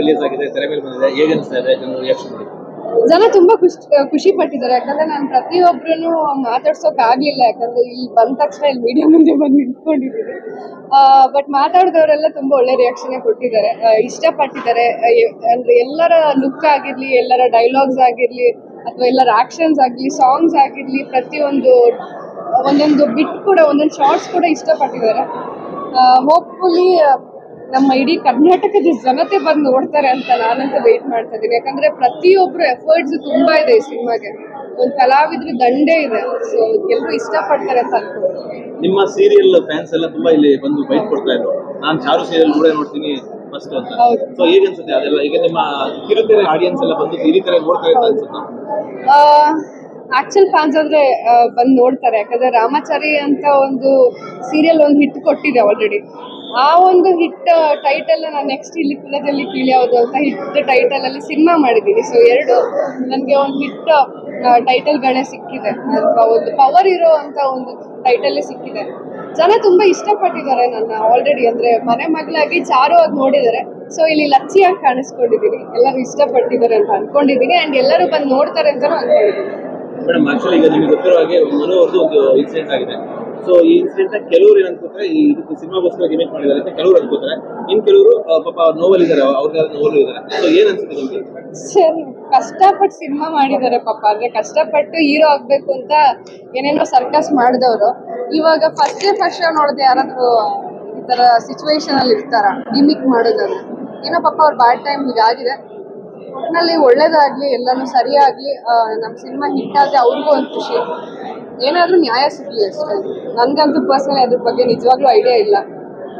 Release ಆಗಿದೆ, ತೆರೆ ಮೇಲೆ ಬಂದಿದೆ. ಹೇಗೆ ಅನಿಸ್ತಾ ಇದೆ ರಿಯಾಕ್ಷನ್ ಮಾಡಿ ಜನ ತುಂಬಾ ಖುಷಿ ಖುಷಿ ಪಟ್ಟಿದ್ದಾರೆ. ಯಾಕಂದ್ರೆ ನಾನು ಪ್ರತಿಯೊಬ್ರು ಮಾತಾಡ್ಸೋಕ್ ಆಗ್ಲಿಲ್ಲ. ಯಾಕಂದ್ರೆ ಇಲ್ಲಿ ಬಂದ ತಕ್ಷಣ ಇಲ್ಲಿ ಮೀಡಿಯಾ ಮುಂದೆ ಬಂದು ನಿಂತ್ಕೊಂಡಿದ್ದೀನಿ ಬಟ್ ಮಾತಾಡಿದವರೆಲ್ಲ ತುಂಬಾ ಒಳ್ಳೆ ರಿಯಾಕ್ಷನ್ ಕೊಟ್ಟಿದ್ದಾರೆ. ಇಷ್ಟಪಟ್ಟಿದ್ದಾರೆ. ಅಂದ್ರೆ ಎಲ್ಲರ ಲುಕ್ ಆಗಿರ್ಲಿ, ಎಲ್ಲರ ಡೈಲಾಗ್ಸ್ ಆಗಿರ್ಲಿ, ಅಥವಾ ಎಲ್ಲರ ಆಕ್ಷನ್ಸ್ ಆಗ್ಲಿ ಸಾಂಗ್ಸ್ ಆಗಿರ್ಲಿ, ಪ್ರತಿಯೊಂದು, ಒಂದೊಂದು ಬಿಟ್ ಕೂಡ, ಒಂದೊಂದು ಶಾರ್ಟ್ಸ್ ಕೂಡ ಇಷ್ಟಪಟ್ಟಿದ್ದಾರೆ. ಹೋಪ್ಫುಲಿ ನಮ್ಮ ಇಡೀ ಕರ್ನಾಟಕದ ಜನತೆ ಬಂದು ನೋಡ್ತಾರೆ ಅಂತ ನಾನಂತೂ ವೆಯ್ಟ್ ಮಾಡ್ತಾ ಇದ್ದೀನಿ. ಯಾಕಂದ್ರೆ ಪ್ರತಿಯೊಬ್ರು ಎಫರ್ಟ್ಸ್ ತುಂಬಾ ಇದೆ ಈ ಸಿನಿಮಾಗೆ. ಒಂದು ಕಲಾವಿದ್ರ ದಂಡೆ ಇದೆ. ಸೊ ಎಲ್ಲರೂ ಇಷ್ಟಪಡ್ತಾರೆ ಅಂತ ಅನ್ಕೊಂಡು ನಿಮ್ಮ ಸೀರಿಯಲ್ ಫ್ಯಾನ್ಸ್ ಎಲ್ಲ ತುಂಬಾ ಇಲ್ಲಿ ಬಂದು ಬೈಟ್ ಕೊಡ್ತಾ ಇದ್ರು. ನಾನು ಚಾರು ಸೀರಿಯಲ್ ನೋಡೇ ನೋಡ್ತೀನಿ ಫಸ್ಟ್ ಅಂತ. ಹೌದು. ಸೊ ಹೇಗೆ ಅನ್ಸುತ್ತೆ ಅದೆಲ್ಲ? ಈಗ ನಿಮ್ಮ ಕಿರುತೆರೆ ಆಡಿಯನ್ಸ್ ಎಲ್ಲ ಬಂದು ಈ ತರ ನೋಡ್ತಾರೆ ಅಂತ ಅನ್ಸುತ್ತಾ? ಆಕ್ಚುಲ್ ಫ್ಯಾನ್ಸ್ ಅಂದ್ರೆ ಬಂದ್ ನೋಡ್ತಾರೆ. ಯಾಕಂದ್ರೆ ರಾಮಾಚಾರಿ ಅಂತ ಒಂದು ಸೀರಿಯಲ್ ಒಂದು ಹಿಟ್ ಕೊಟ್ಟಿದೆ ಆಲ್ರೆಡಿ ಆ ಒಂದು ಹಿಟ್ ಟೈಟಲ್ ನಾನು ನೆಕ್ಸ್ಟ್ ಇಲ್ಲಿ ಕುಲದಲ್ಲಿ ಕೀಳ್ಯಾವುದು ಅಂತ ಹಿಟ್ ಟೈಟಲ್ ಅಲ್ಲಿ ಸಿನಿಮಾ ಮಾಡಿದ್ದೀನಿ ಸೊ ಎರಡು ನನಗೆ ಒಂದು ಹಿಟ್ ಟೈಟಲ್ಗಳೇ ಸಿಕ್ಕಿದೆ. ಅಥವಾ ಒಂದು ಪವರ್ ಇರೋ ಅಂತ ಒಂದು ಟೈಟಲ್ ಸಿಕ್ಕಿದೆ. ಜನ ತುಂಬಾ ಇಷ್ಟಪಟ್ಟಿದ್ದಾರೆ ನನ್ನ ಆಲ್ರೆಡಿ ಅಂದ್ರೆ ಮನೆ ಮಗಳಾಗಿ ಚಾರು ಅದು ನೋಡಿದ್ದಾರೆ. ಸೊ ಇಲ್ಲಿ ಲಚ್ಚಿಯಾಗಿ ಕಾಣಿಸ್ಕೊಂಡಿದ್ದೀನಿ ಎಲ್ಲರೂ ಇಷ್ಟಪಟ್ಟಿದ್ದಾರೆ ಅಂತ ಅನ್ಕೊಂಡಿದ್ದೀನಿ ಅಂಡ್ ಎಲ್ಲರೂ ಬಂದು ನೋಡ್ತಾರೆ ಅಂತಾನು ಅನ್ಕೊಂಡಿದ್ದೀನಿ ಮೇಡಮ್ ಆಕ್ಚುಲಿ ಈಗ ನಿಮಗೆ ಗೊತ್ತಿರೋ ಹಾಗೆ ಒಂದು ಇನ್ಸಿಡೆಂಟ್ ಆಗಿದೆ. ಸೊ ಈ ಇನ್ಸಿಡೆಂಟ್ ಕೆಲವರು ಅನ್ಕೋತಾರೆ ಈ ಇದಕ್ಕೆ ಸಿನಿಮಾಗೋಸ್ಕರ ಇಮೇಜ್ ಮಾಡಿದ್ದಾರೆ ಅಂತ ಕೆಲವರು ಅನ್ಕೋತಾರೆ. ಇನ್ ಕೆಲವರು ಪಾಪ ನೋವಲ್ ಇದ್ದಾರೆ ಅವ್ರಿಗೆ ನೋವಲ್ ಇದ್ದಾರೆ ಸೊ ಏನ್ ಅನ್ಸುತ್ತೆ ನಿಮ್ಗೆ? ಸರ್, ಕಷ್ಟಪಟ್ಟು ಸಿನಿಮಾ ಮಾಡಿದ್ದಾರೆ ಪಾಪ. ಅಂದ್ರೆ ಕಷ್ಟಪಟ್ಟು ಹೀರೋ ಆಗ್ಬೇಕು ಅಂತ ಏನೇನೋ ಸರ್ಕಸ್ ಮಾಡಿದವರು. ಇವಾಗ ಫಸ್ಟ್ ಡೇ ಫಸ್ಟ್ ಶೋ ನೋಡಿದೆ ಯಾರಾದ್ರೂ ಈ ತರ ಸಿಚುವೇಶನ್ ಅಲ್ಲಿ ಇರ್ತಾರ? ಗಿಮಿಕ್ ಮಾಡೋದನ್ನ ಏನೋ ಪಾಪ ಅವ್ರ ಬ್ಯಾಡ್ ಟೈಮ್ ಹೀಗಾಗಿದೆ ಒಟ್ಟಿನಲ್ಲಿ ಒಳ್ಳೇದಾಗ್ಲಿ, ಎಲ್ಲಾನು ಸರಿಯಾಗ್ಲಿ ನಮ್ಮ ಸಿನಿಮಾ ಹಿಟ್ ಆದ್ರೆ ಅವ್ರಿಗೂ ಒಂದು ಖುಷಿ. ಏನಾದ್ರೂ ನ್ಯಾಯ ಸಿಗ್ಲಿ ಅಷ್ಟೇ. ನನ್ಗಂತೂ ಪರ್ಸನಲಿ ಅದ್ರ ಬಗ್ಗೆ ನಿಜವಾಗ್ಲೂ ಐಡಿಯಾ ಇಲ್ಲ.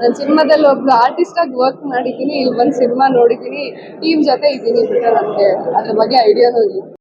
ನಾನು ಸಿನಿಮಾದಲ್ಲಿ ಒಬ್ಬ ಆರ್ಟಿಸ್ಟ್ ಆಗಿ ವರ್ಕ್ ಮಾಡಿದ್ದೀನಿ, ಇಲ್ಲಿ ಒಂದು ಸಿನಿಮಾ ನೋಡಿದ್ದೀನಿ ಟೀಮ್ ಜೊತೆ ಇದ್ದೀನಿ ಬಿಟ್ಟರೆ ನನಗೆ ಅದ್ರ ಬಗ್ಗೆ ಐಡಿಯಾನೂ ಇಲ್ಲ.